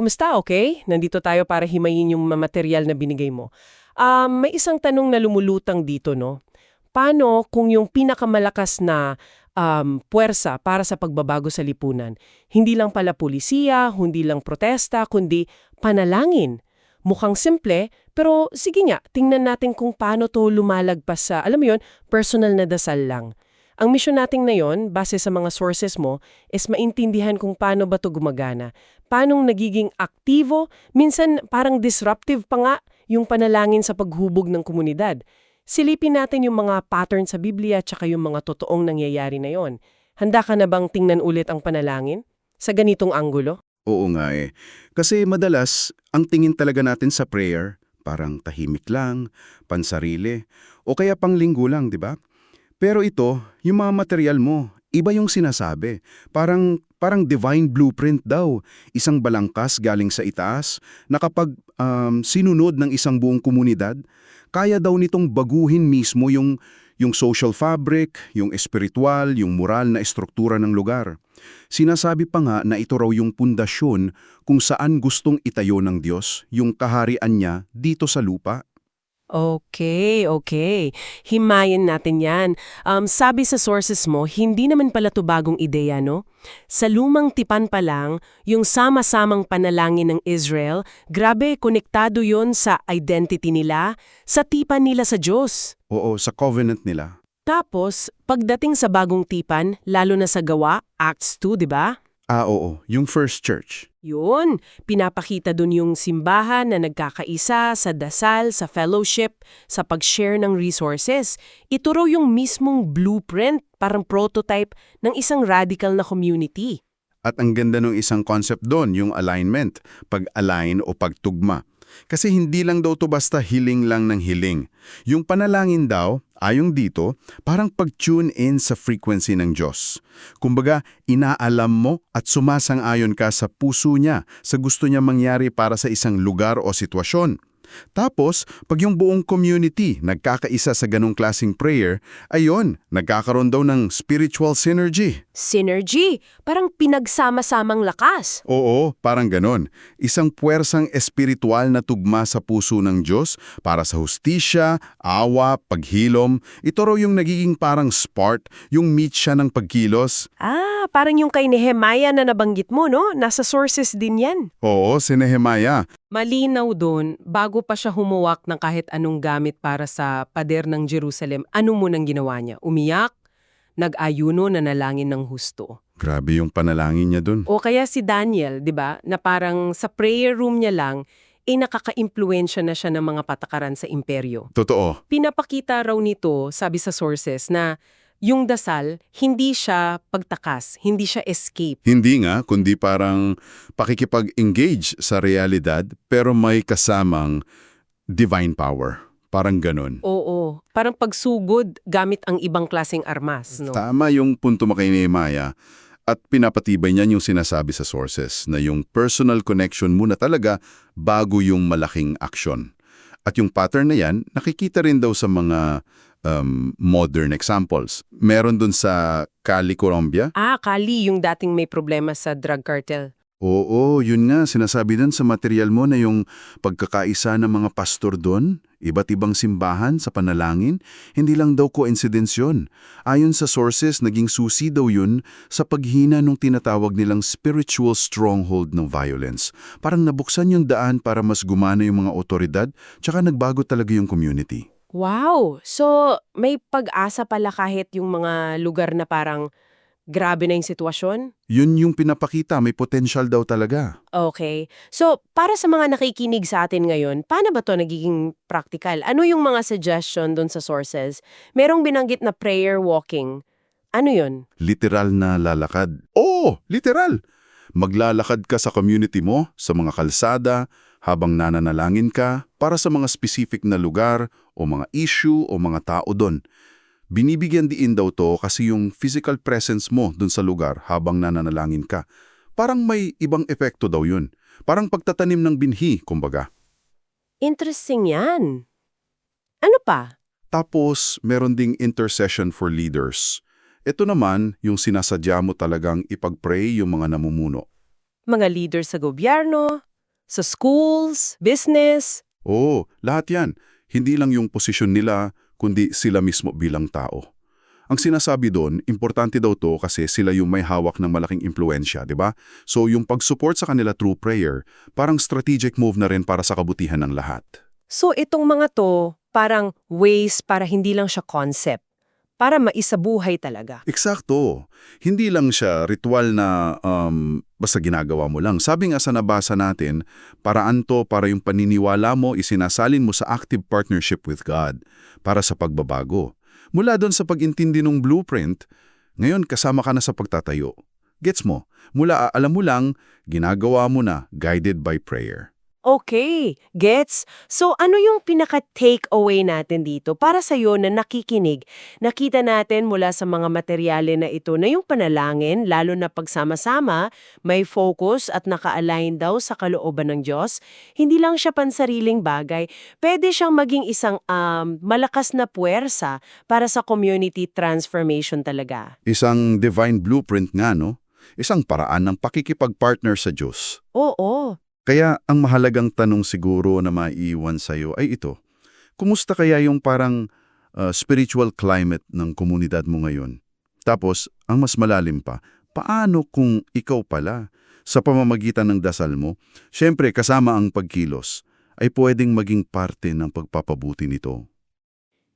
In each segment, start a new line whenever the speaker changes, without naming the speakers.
kumusta? Okay? Nandito tayo para himayin yung material na binigay mo. Um, may isang tanong na lumulutang dito, no? Paano kung yung pinakamalakas na um, puwersa para sa pagbabago sa lipunan, hindi lang pala pulisiya, hindi lang protesta, kundi panalangin? Mukhang simple, pero sige nga, tingnan natin kung paano to lumalagpas sa, alam mo yun, personal na dasal lang. Ang misyon natin ngayon, base sa mga sources mo, is maintindihan kung paano ba to gumagana. Paanong nagiging aktibo, minsan parang disruptive pa nga yung panalangin sa paghubog ng komunidad. Silipin natin yung mga pattern sa Biblia tsaka yung mga totoong nangyayari na yon. Handa ka na bang tingnan ulit ang panalangin? Sa ganitong anggulo?
Oo nga eh. Kasi madalas, ang tingin talaga natin sa prayer, parang tahimik lang, pansarili, o kaya panglinggo lang, di ba? Pero ito, yung mga material mo, iba yung sinasabi. Parang, parang divine blueprint daw. Isang balangkas galing sa itaas na kapag um, sinunod ng isang buong komunidad, kaya daw nitong baguhin mismo yung, yung social fabric, yung espiritual, yung moral na estruktura ng lugar. Sinasabi pa nga na ito raw yung pundasyon kung saan gustong itayo ng Diyos yung kaharian niya dito sa lupa.
Okay, okay. Himayin natin yan. Um, sabi sa sources mo, hindi naman pala to bagong ideya, no? Sa lumang tipan pa lang, yung sama-samang panalangin ng Israel, grabe, konektado yon sa identity nila, sa tipan nila sa Diyos.
Oo, sa covenant nila.
Tapos, pagdating sa bagong tipan, lalo na sa gawa, Acts 2, di ba?
Ah, oo, yung first church.
Yun, pinapakita dun yung simbahan na nagkakaisa sa dasal, sa fellowship, sa pag-share ng resources. Ito raw yung mismong blueprint, parang prototype ng isang radical na community.
At ang ganda ng isang concept doon, yung alignment, pag-align o pagtugma. Kasi hindi lang daw to basta hiling lang ng hiling. Yung panalangin daw, ayong dito, parang pag-tune in sa frequency ng Diyos. Kumbaga, inaalam mo at sumasang-ayon ka sa puso niya, sa gusto niya mangyari para sa isang lugar o sitwasyon. Tapos, pag yung buong community nagkakaisa sa ganong klasing prayer, ayon, nagkakaroon daw ng spiritual synergy.
Synergy, parang pinagsama-samang lakas.
Oo, parang ganon. Isang puwersang espiritual na tugma sa puso ng Diyos para sa hustisya, awa, paghilom. Ito raw yung nagiging parang spark, yung meet siya ng pagkilos.
Ah, parang yung kay Nehemiah na nabanggit mo, no? Nasa sources din yan.
Oo, si Nehemiah.
Malinaw doon, bago pa siya humuwak ng kahit anong gamit para sa pader ng Jerusalem, ano munang ginawa niya? Umiyak? Nag-ayuno na nalangin ng husto.
Grabe yung panalangin niya dun.
O kaya si Daniel, di ba, na parang sa prayer room niya lang, eh nakaka-impluensya na siya ng mga patakaran sa imperyo.
Totoo.
Pinapakita raw nito, sabi sa sources, na yung dasal, hindi siya pagtakas, hindi siya escape.
Hindi nga, kundi parang pakikipag-engage sa realidad pero may kasamang divine power. Parang ganun.
Oo, parang pagsugod gamit ang ibang klaseng armas, no?
Tama yung punto mo kay Nehemiah at pinapatibay niyan yung sinasabi sa sources na yung personal connection muna talaga bago yung malaking aksyon. At yung pattern na yan, nakikita rin daw sa mga um, modern examples. Meron dun sa Cali, Colombia.
Ah, Kali, yung dating may problema sa drug cartel.
Oo, yun nga, sinasabi dun sa material mo na yung pagkakaisa ng mga pastor doon, iba't ibang simbahan sa panalangin, hindi lang daw coincidence yun. Ayon sa sources, naging susi daw yun sa paghina ng tinatawag nilang spiritual stronghold ng violence. Parang nabuksan yung daan para mas gumana yung mga otoridad, tsaka nagbago talaga yung community.
Wow! So, may pag-asa pala kahit yung mga lugar na parang grabe na yung sitwasyon?
Yun yung pinapakita, may potential daw talaga.
Okay. So, para sa mga nakikinig sa atin ngayon, paano ba to nagiging practical? Ano yung mga suggestion doon sa sources? Merong binanggit na prayer walking. Ano yun?
Literal na lalakad. Oo, literal! Maglalakad ka sa community mo, sa mga kalsada, habang nananalangin ka para sa mga specific na lugar o mga issue o mga tao doon. Binibigyan diin daw to kasi yung physical presence mo dun sa lugar habang nananalangin ka. Parang may ibang epekto daw yun. Parang pagtatanim ng binhi, kumbaga.
Interesting yan. Ano pa?
Tapos, meron ding intercession for leaders. Ito naman yung sinasadya mo talagang ipag-pray yung mga namumuno.
Mga leader sa gobyerno, Sa schools, business.
Oo, lahat yan. Hindi lang yung posisyon nila, kundi sila mismo bilang tao. Ang sinasabi doon, importante daw to kasi sila yung may hawak ng malaking impluensya, di ba? So yung pag-support sa kanila through prayer, parang strategic move na rin para sa kabutihan ng lahat.
So itong mga to, parang ways para hindi lang siya concept. Para maisabuhay talaga.
Eksakto. Hindi lang siya ritual na um, basta ginagawa mo lang. Sabi nga sa nabasa natin, paraan to para yung paniniwala mo isinasalin mo sa active partnership with God para sa pagbabago. Mula doon sa pag-intindi ng blueprint, ngayon kasama ka na sa pagtatayo. Gets mo? Mula alam mo lang, ginagawa mo na guided by prayer.
Okay, gets? So ano yung pinaka-takeaway natin dito para sa iyo na nakikinig? Nakita natin mula sa mga materyale na ito na yung panalangin, lalo na pagsama-sama, may focus at naka-align daw sa kalooban ng Diyos. Hindi lang siya pansariling bagay, pwede siyang maging isang um, malakas na puwersa para sa community transformation talaga.
Isang divine blueprint nga, no? Isang paraan ng pakikipag-partner sa Diyos.
Oo,
Kaya ang mahalagang tanong siguro na maiiwan sa'yo ay ito. Kumusta kaya yung parang uh, spiritual climate ng komunidad mo ngayon? Tapos, ang mas malalim pa, paano kung ikaw pala, sa pamamagitan ng dasal mo, syempre kasama ang pagkilos, ay pwedeng maging parte ng pagpapabuti nito?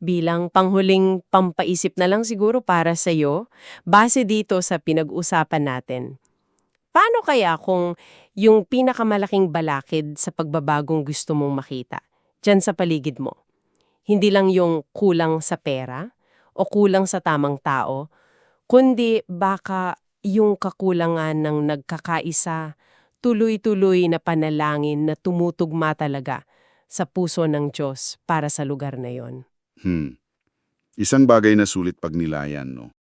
Bilang panghuling pampaisip na lang siguro para sa iyo, base dito sa pinag-usapan natin. Paano kaya kung yung pinakamalaking balakid sa pagbabagong gusto mong makita, dyan sa paligid mo? Hindi lang yung kulang sa pera o kulang sa tamang tao, kundi baka yung kakulangan ng nagkakaisa, tuloy-tuloy na panalangin na tumutugma talaga sa puso ng Diyos para sa lugar na yon.
Hmm. Isang bagay na sulit pagnilayan, no?